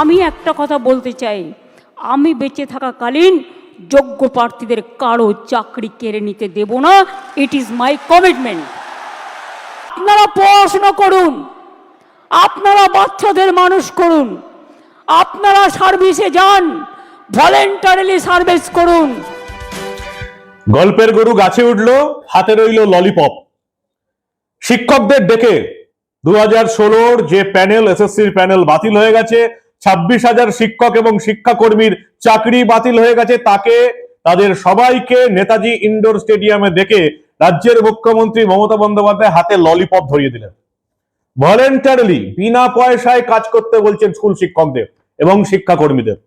আমি একটা কথা বলতে চাই। আমি বেঁচে থাকাকালীন যোগ্য প্রার্থীদের কারও চাকরি কেড়ে নিতে দেব না। ইট ইজ মাই কমিটমেন্ট আপনারা পড়াশোনা করুন। আপনারা বাচ্চাদের মানুষ করুন। আপনারা সার্ভিসে যান। ভলেন্টারিলি সার্ভিস করুন। গল্পের গরু গাছে উঠল, হাতে রইল ললিপপ। শিক্ষকদের ডেকে দু হাজার ষোলোর যে প্যানেল, এসএসসির প্যানেল বাতিল হয়ে গেছে ছাব্বিশ হাজার শিক্ষক এবং শিক্ষাকর্মীর চাকরি বাতিল হয়ে গেছে। তাকে, তাদের সবাইকে নেতাজি ইনডোর স্টেডিয়ামে দেখে রাজ্যের মুখ্যমন্ত্রী মমতা বন্দ্যোপাধ্যায় হাতে ললিপপ ধরিয়ে দিলেন। ভলেন্টারিলি, বিনা পয়সায় কাজ করতে বলছেন স্কুল শিক্ষকদের এবং শিক্ষাকর্মীদের।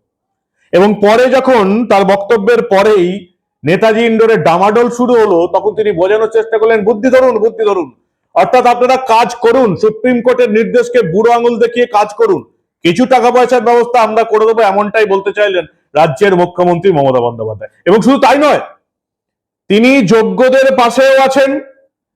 এবং পরে যখন তার বক্তব্যের পরেই নেতাজি ইন্ডোরে ডামাডোল শুরু হলো, তখন তিনি বোঝানোর চেষ্টা করলেন, বুদ্ধি ধরুন বুদ্ধি ধরুন। অর্থাৎ আপনারা কাজ করুন, সুপ্রিম কোর্টের নির্দেশকে বুড়ো আঙুল দেখিয়ে কাজ করুন। কিছু টাকা পয়সার ব্যবস্থা আমরা করে দেবো এমনটাই বলতে চাইলেন রাজ্যের মুখ্যমন্ত্রী মমতা বন্দ্যোপাধ্যায়। এবং শুধু তাই নয়, তিনি যোগ্যদের পাশেও আছেন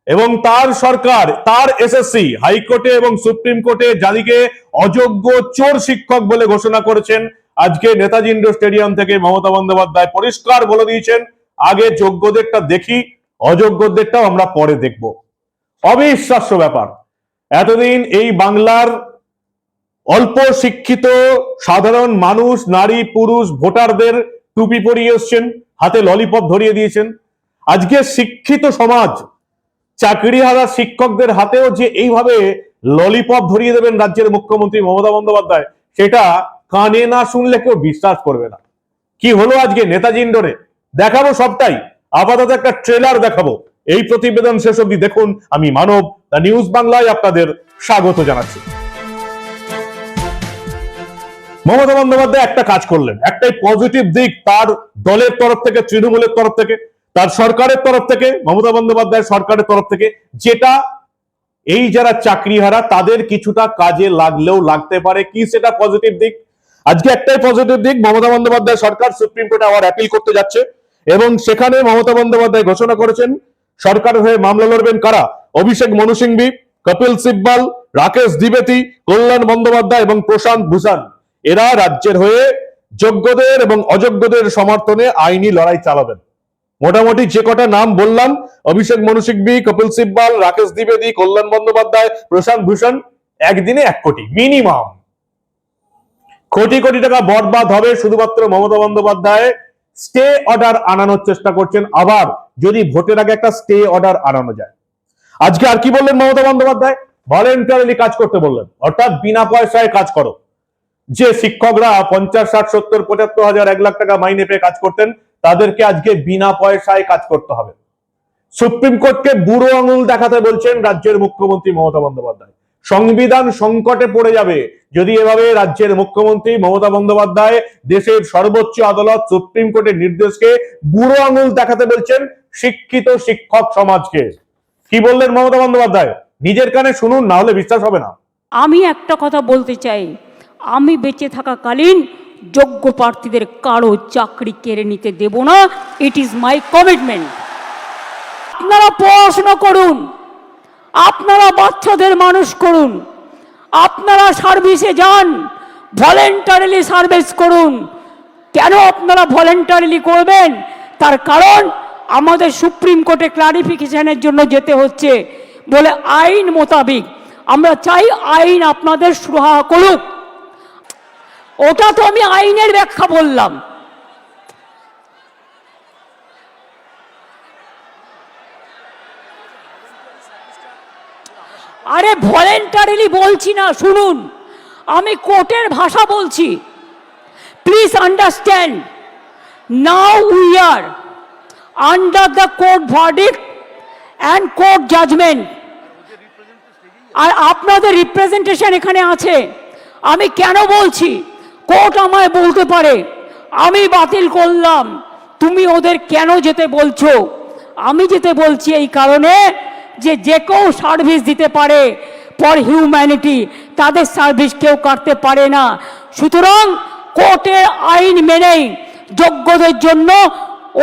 এবং তার সরকার, তার এসএসসি হাইকোর্টে এবং সুপ্রিম কোর্টে যাদিকে অযোগ্য চোর শিক্ষক বলে ঘোষণা করেছেন। আজকে নেতাজি ইন্ডোর স্টেডিয়াম থেকে মমতা বন্দ্যোপাধ্যায় পরিষ্কার বলে দিয়েছেন, আগে যোগ্যদেরটা দেখি, অযোগ্যদেরটাও আমরা পরে দেখব। অবিশ্বাস্য ব্যাপার, এতদিন এই বাংলার অল্প শিক্ষিত, সাধারণ মানুষ, নারী, পুরুষ, ভোটারদের টুপি পরিয়ে এসছেন, হাতে ললিপপ ধরিয়ে দিয়েছেন। আজকে শিক্ষিত সমাজ চাকরি হারা শিক্ষকদের হাতেও যে এইভাবে ললিপপ ধরিয়ে দেবেন রাজ্যের মুখ্যমন্ত্রী মমতা বন্দ্যোপাধ্যায়, সেটা কানে না শুনলে কেউ বিশ্বাস করবে না। কি হলো আজকে নেতাজি ইন্ডোরে? দেখাবো সবটাই। আপাতত একটা ট্রেলার দেখাবো। এই প্রতিবেদন শেষ অব্দি দেখুন। আমি মানব, দ্য নিউজ বাংলায় আপনাদের স্বাগত জানাচ্ছি। মমতা বন্দ্যোপাধ্যায় একটা কাজ করলেন, একটাই পজিটিভ দিক তার দলের তরফ থেকে, তৃণমূলের তরফ থেকে, তার সরকারের তরফ থেকে, মমতা বন্দ্যোপাধ্যায় সরকারের তরফ থেকে, যেটা এই যারা চাকরিহারা, তাদের কিছুটা কাজে লাগলেও লাগতে পারে। কি সেটা পজিটিভ দিক? আজকে একটাই পজিটিভ দিক, মমতা বন্দ্যোপাধ্যায় সরকার সুপ্রিম কোর্টে আবার অ্যাপিল করতে যাচ্ছে এবং সেখানে মমতা বন্দ্যোপাধ্যায় ঘোষণা করেছেন সরকারের হয়ে মামলা লড়বেন কারা? অভিষেক মনু সিংভি, কপিল সিব্বাল, রাকেশ দ্বিবেদী, কল্যাণ বন্দ্যোপাধ্যায় এবং প্রশান্ত ভূষণ। এরা রাজ্যের হয়ে যোগ্যদের এবং অযোগ্যদের সমর্থনে আইনি লড়াই চালাবেন। মোটামুটি যে কটা নাম বললাম, অভিষেক মনু সিংভি, কপিল সিব্বাল, রাকেশ দ্বিবেদী, কল্যাণ বন্দ্যোপাধ্যায়, প্রশান্ত ভূষণ, একদিনে এক কোটি, মিনিমাম। কোটি কোটি টাকা বরবাদ হবে শুধুমাত্র মমতা বন্দ্যোপাধ্যায়। স্টে অর্ডার আনানোর চেষ্টা করছেন। আবার যদি ভোটের আগে একটা স্টে অর্ডার আনানো যায়। আজকে আর কি বললেন মমতা বন্দ্যোপাধ্যায়? ভলেন্টারিলি কাজ করতে বললেন। অর্থাৎ বিনা পয়সায় কাজ করো। যে শিক্ষকরা পঞ্চাশ, ষাট, সত্তর, পঁচাত্তর হাজার, এক লাখ টাকা মাইনে পেয়ে কাজ করতেন, তাদেরকে আজকে বিনা পয়সায় কাজ করতে হবে। সুপ্রিম কোর্টকে বুড়ো আঙুল দেখাতে বলছেন রাজ্যের মুখ্যমন্ত্রী মমতা বন্দ্যোপাধ্যায়। সংবিধান সংকটে পড়ে যাবে যদি এভাবে রাজ্যের মুখ্যমন্ত্রী মমতা বন্দ্যোপাধ্যায় দেশের সর্বোচ্চ আদালত সুপ্রিম কোর্টের নির্দেশকে বুড়ো আঙুল দেখাতে বলছেন শিক্ষিত শিক্ষক সমাজকে। কি বললেন মমতা বন্দ্যোপাধ্যায়? নিজের কানে শুনুন, না হলে বিশ্বাস হবে না। আমি একটা কথা বলতে চাই। আমি বেঁচে থাকাকালীন যোগ্য প্রার্থীদের কারও চাকরি কেড়ে নিতে দেব না। ইট ইজ মাই কমিটমেন্ট আপনারা পড়াশোনা করুন। আপনারা বাচ্চাদের মানুষ করুন। আপনারা সার্ভিসে যান। ভলেন্টারিলি সার্ভিস করুন। কেন আপনারা ভলেন্টারিলি করবেন? তার কারণ আমাদের সুপ্রিম কোর্টে ক্লারিফিকেশনের জন্য যেতে হচ্ছে। বলে আইন মোতাবিক। আমরা চাই আইন আপনাদের সুরাহা করুক। ওটা তো আমি আইনের ব্যাখ্যা বললাম। আরে ভলেন্টারিলি বলছি না, শুনুন। আমি কোর্টের ভাষা বলছি। Please understand. Now we are under the court verdict and court judgement. আর আপনাদের রিপ্রেজেন্টেশন এখানে আছে। আমি কেন বলছি? কোর্ট আমায় বলতে পারে, আমি বাতিল করলাম। তুমি ওদের কেন যেতে বলছো? আমি যেতে বলছি এই কারণে যে যে কেউ সার্ভিস দিতে পারে ফর হিউম্যানিটি তাদের সার্ভিস কেউ কাটতে পারে না। সুতরাং কোর্টের আইন মেনেই যোগ্যদের জন্য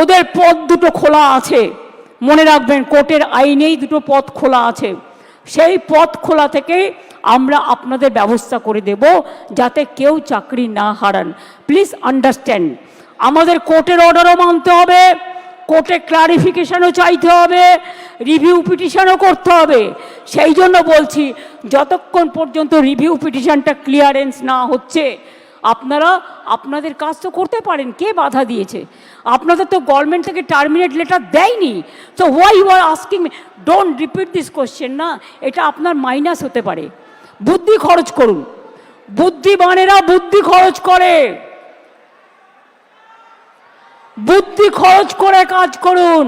ওদের পথ দুটো খোলা আছে। মনে রাখবেন, কোর্টের আইনেই দুটো পথ খোলা আছে। সেই পথ খোলা থেকে আমরা আপনাদের ব্যবস্থা করে দেব যাতে কেউ চাকরি না হারান। প্লিজ আন্ডারস্ট্যান্ড আমাদের কোর্টের অর্ডারও মানতে হবে, কোর্টে ক্লারিফিকেশানও চাইতে হবে রিভিউ পিটিশানও করতে হবে। সেই জন্য বলছি, যতক্ষণ পর্যন্ত রিভিউ পিটিশানটা ক্লিয়ারেন্স না হচ্ছে আপনারা আপনাদের কাজ তো করতে পারেন, কে বাধা দিয়েছে? আপনাদের তো গভর্নমেন্ট থেকে টার্মিনেট লেটার দেয়নি। তো why you are asking don't repeat this question না, এটা আপনার মাইনাস হতে পারে। বুদ্ধি খরচ করুন। বুদ্ধিমানেরা বুদ্ধি খরচ করে। বুদ্ধি খরচ করে কাজ করুন।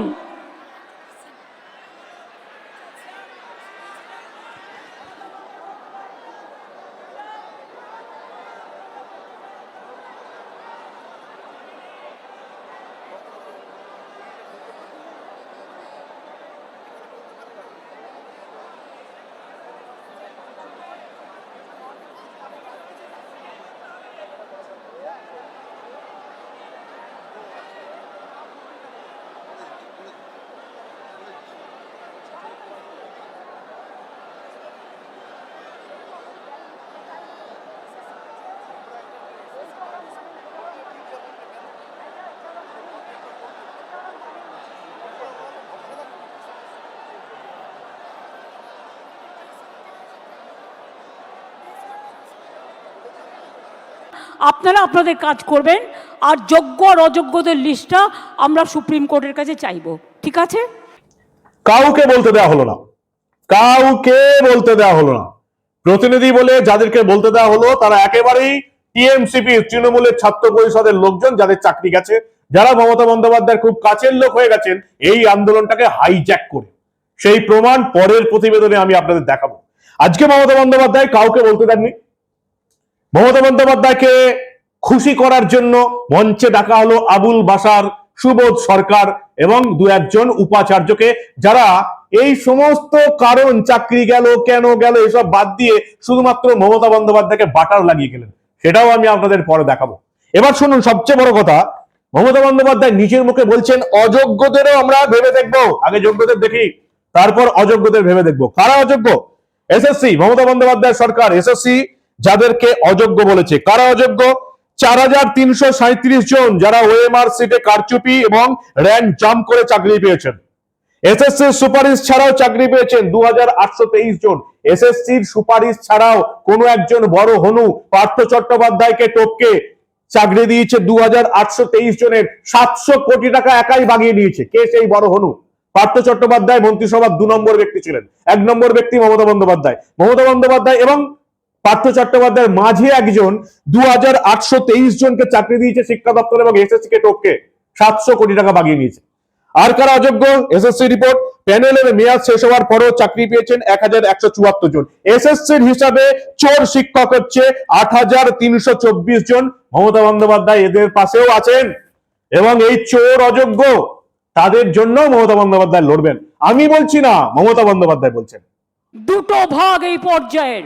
আপনারা আপনাদের কাজ করবেন আর যোগ্য আর অযোগ্যদের লিস্টটা আমরা সুপ্রিম কোর্টের কাছে চাইব। ঠিক আছে? কাউকে বলতে দেওয়া হলো না। কাউকে বলতে দেওয়া হলো না। প্রতিনিধি বলে যাদেরকে বলতে দেওয়া হলো, তারা একেবারেই টিএমসিপি, তৃণমূলের ছাত্র পরিষদের লোকজন যাদের চাকরি গেছে, যারা মমতা বন্দ্যোপাধ্যায়ের খুব কাছের লোক হয়ে গেছেন, এই আন্দোলনটাকে হাইজ্যাক করে। সেই প্রমাণ পরের প্রতিবেদনে আমি আপনাদের দেখাবো। আজকে মমতা বন্দ্যোপাধ্যায় কাউকে বলতে দেননি। মমতা বন্দ্যোপাধ্যায়কে খুশি করার জন্য মঞ্চে ডাকা হলো আবুল বাসার সুবোধ সরকার এবং দু একজন উপাচার্যকে। যারা এই সমস্ত কারণ, চাকরি গেল, কেন গেল, এসব বাদ দিয়ে শুধুমাত্র মমতা বন্দ্যোপাধ্যায়কে বাটার লাগিয়ে গেলেন। সেটাও আমি আপনাদের পরে দেখাবো। এবার শুনুন, সবচেয়ে বড় কথা, মমতা বন্দ্যোপাধ্যায় নিজের মুখে বলছেন, অযোগ্যদেরও আমরা ভেবে দেখব। আগে যোগ্যদের দেখি, তারপর অযোগ্যদের ভেবে দেখব। কারা অযোগ্য? এসএসসি, মমতা বন্দ্যোপাধ্যায় সরকার, এসএসসি যাদেরকে অযোগ্য বলেছে। কারা অযোগ্য? চার হাজার তিনশো সাঁত্রিশ জন যারা ওএমআর সিটে কারচুপি এবং র্যাঙ্ক জাম্প করে চাকরি পেয়েছেন। এসএসসি সুপারিশ ছাড়াও চাকরি পেয়েছেন দু হাজার আটশো তেইশ জন। এসএসসির সুপারিশ ছাড়াও কোনো একজন বড় হনু, পার্থ চট্টোপাধ্যায়কে, টপকে চাকরি দিয়েছে দু হাজার আটশো তেইশ জনের। সাতশো কোটি টাকা একাই বাগিয়ে নিয়েছে কে সেই বড় হনু? পার্থ চট্টোপাধ্যায় মন্ত্রিসভার দু নম্বর ব্যক্তি ছিলেন। এক নম্বর ব্যক্তি মমতা বন্দ্যোপাধ্যায়। মমতা বন্দ্যোপাধ্যায় এবং পার্থ চট্টোপাধ্যায়ের মাঝে একজন দু হাজার আটশো তেইশ জনকে চাকরি দিয়েছে শিক্ষা দপ্তর এবং এসএসসি কে টপকে সাতশো কোটি টাকা বাগিয়ে নিয়েছে। আর কারা অযোগ্য? SSC report. প্যানেলের মেয়াদ শেষ হওয়ার পরেও চাকরি পেয়েছেন এক হাজার একশো চুয়াত্তর জন। এসএসসির হিসাবে চোর শিক্ষক হচ্ছে আট হাজার তিনশো চব্বিশ জন মমতা বন্দ্যোপাধ্যায় এদের পাশেও আছেন। এবং এই চোর অযোগ্য, তাদের জন্য মমতা বন্দ্যোপাধ্যায় লড়বেন। আমি বলছি না, মমতা বন্দ্যোপাধ্যায় বলছেন। দুটো ভাগ এই পর্যায়ের।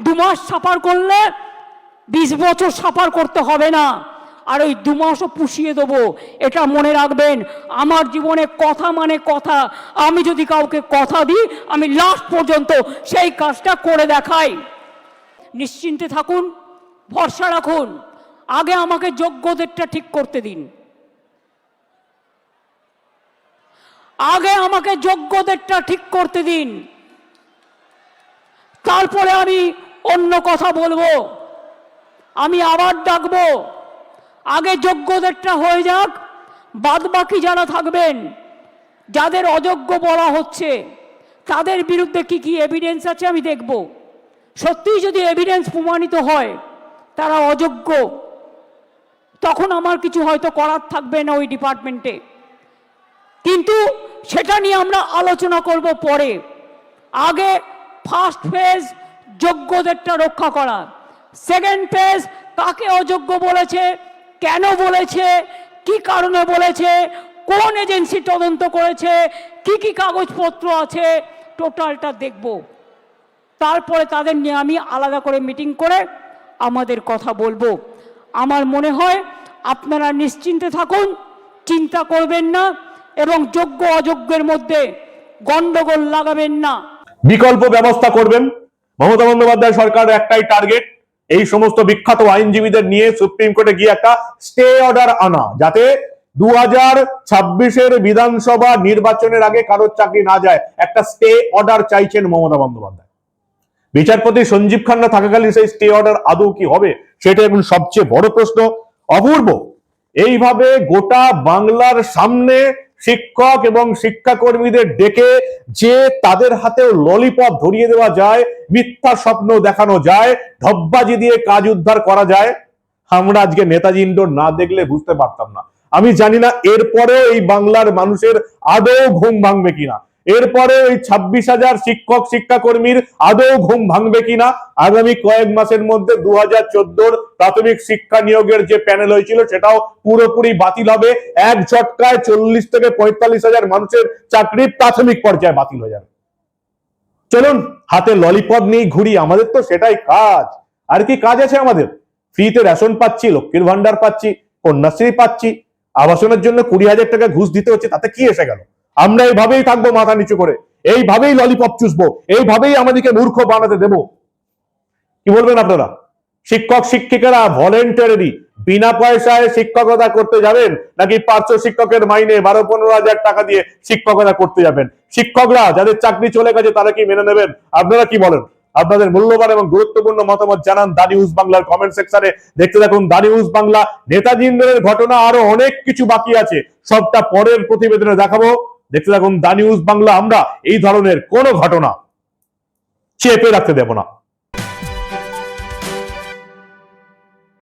দু মাস সাফার করলে বিশ বছর সাফার করতে হবে না। আর ওই দু মাসও পুষিয়ে দেবো, এটা মনে রাখবেন। আমার জীবনে কথা মানে কথা। আমি যদি কাউকে কথা দিই, আমি লাস্ট পর্যন্ত সেই কাজটা করে দেখাই। নিশ্চিন্তে থাকুন, ভরসা রাখুন। আগে আমাকে যোগ্যদেরটা ঠিক করতে দিন। আগে আমাকে যোগ্যদেরটা ঠিক করতে দিন। তারপরে আমি অন্য কথা বলব। আমি আবার ডাকবো। আগে যোগ্যদেরটা হয়ে যাক বাদ বাকি যারা থাকবেন। যাদের অযোগ্য বলা হচ্ছে, তাদের বিরুদ্ধে কি কি এভিডেন্স আছে আমি দেখব। সত্যিই যদি এভিডেন্স প্রমাণিত হয়, তারা অযোগ্য, তখন আমার কিছু হয়তো করার থাকবে না ওই ডিপার্টমেন্টে কিন্তু সেটা নিয়ে আমরা আলোচনা করব পরে। আগে ফার্স্ট ফেজ যোগ্যদেরটা রক্ষা করা। সেকেন্ড ফেজ কাকে অযোগ্য বলেছে, কেন বলেছে, কি কারণে বলেছে, কোন এজেন্সি তদন্ত করেছে, কি কি কাগজপত্র আছে, টোটালটা দেখব। তারপরে তাদের নিয়ে আমি আলাদা করে মিটিং করে আমাদের কথা বলব। আমার মনে হয় আপনারা নিশ্চিন্তে থাকুন, চিন্তা করবেন না এবং যোগ্য অযোগ্যের মধ্যে গন্ডগোল লাগাবেন না। বিকল্প ব্যবস্থা করবেন। মমতা বন্দ্যোপাধ্যায় সরকার একটাই টার্গেট এই সমস্ত বিখ্যাত আইনজীবীদের নিয়ে সুপ্রিম কোর্টে গিয়ে একটা স্টে অর্ডার আনা, যাতে দু হাজার ছাব্বিশের বিধানসভা নির্বাচনের আগে কারোর চাকরি না যায়। একটা স্টে অর্ডার চাইছেন মমতা বন্দ্যোপাধ্যায়। বিচারপতি সঞ্জীব খান্না থাকাকালীন সেই স্টে অর্ডার আদৌ কি হবে, সেটা এখন সবচেয়ে বড় প্রশ্ন। অপূর্ব, এইভাবে গোটা বাংলার সামনে শিক্ষক এবং শিক্ষাকর্মীদের ডেকে যে তাদের হাতে ললিপপ ধরিয়ে দেওয়া যায়, মিথ্যা স্বপ্ন দেখানো যায়, ধব্বাজি দিয়ে কাজ উদ্ধার করা যায়, আমরা আজকে নেতাজি ইন্ডোর না দেখলে বুঝতে পারতাম না। আমি জানি না এরপরেও এই বাংলার মানুষের আদৌ ঘুম ভাঙবে কিনা। এরপরে ওই ছাব্বিশ হাজার শিক্ষক, শিক্ষাকর্মীর আদৌ ঘুম ভাঙবে কিনা? আগামী কয়েক মাসের মধ্যে দু হাজার চোদ্দোর প্রাথমিক শিক্ষা নিয়োগের যে প্যানেল হয়েছিল, সেটাও পুরোপুরি বাতিল হবে। এক ঝটকায় চল্লিশ থেকে পঁয়তাল্লিশ হাজার মানুষের চাকরি প্রাথমিক পর্যায়ে বাতিল হয়ে যাবে। চলুন, হাতে ললিপপ নিয়ে ঘুরি। আমাদের তো সেটাই কাজ। আর কি কাজ আছে আমাদের? ফ্রিতে রেশন পাচ্ছি, লক্ষ্মীর ভান্ডার পাচ্ছি, কন্যাশ্রী পাচ্ছি। আবাসনের জন্য কুড়ি হাজার টাকা ঘুষ দিতে হচ্ছে, তাতে কি এসে গেল? আমরা এইভাবেই থাকব মাথা নিচু করে। এইভাবেই ললিপপ চুষবো। এইভাবেই আমাদেরকে মূর্খ বানাতে দেব। কি বলবেন আপনারা? শিক্ষক শিক্ষিকারা ভলেন্টারি বিনা পয়সায় শিক্ষকতা করতে যাবেন নাকি পার্শ্ব শিক্ষকের মাইনে বারো পনেরো হাজার টাকা দিয়ে শিক্ষকতা করতে যাবেন? শিক্ষকরা যাদের চাকরি চলে গেছে, তারা কি মেনে নেবেন? আপনারা কি বলেন? আপনাদের মূল্যবান এবং গুরুত্বপূর্ণ মতামত জানান দা নিউজ বাংলার কমেন্ট সেকশনে দেখতে থাকুন দা নিউজ বাংলা। নেতাজি ইন্দ্রের ঘটনা আরও অনেক কিছু বাকি আছে। সবটা পরের প্রতিবেদনে দেখাবো। দেখতে থাকুন দা নিউজ বাংলা। আমরা এই ধরনের কোনো ঘটনা চেপে রাখতে দেব না।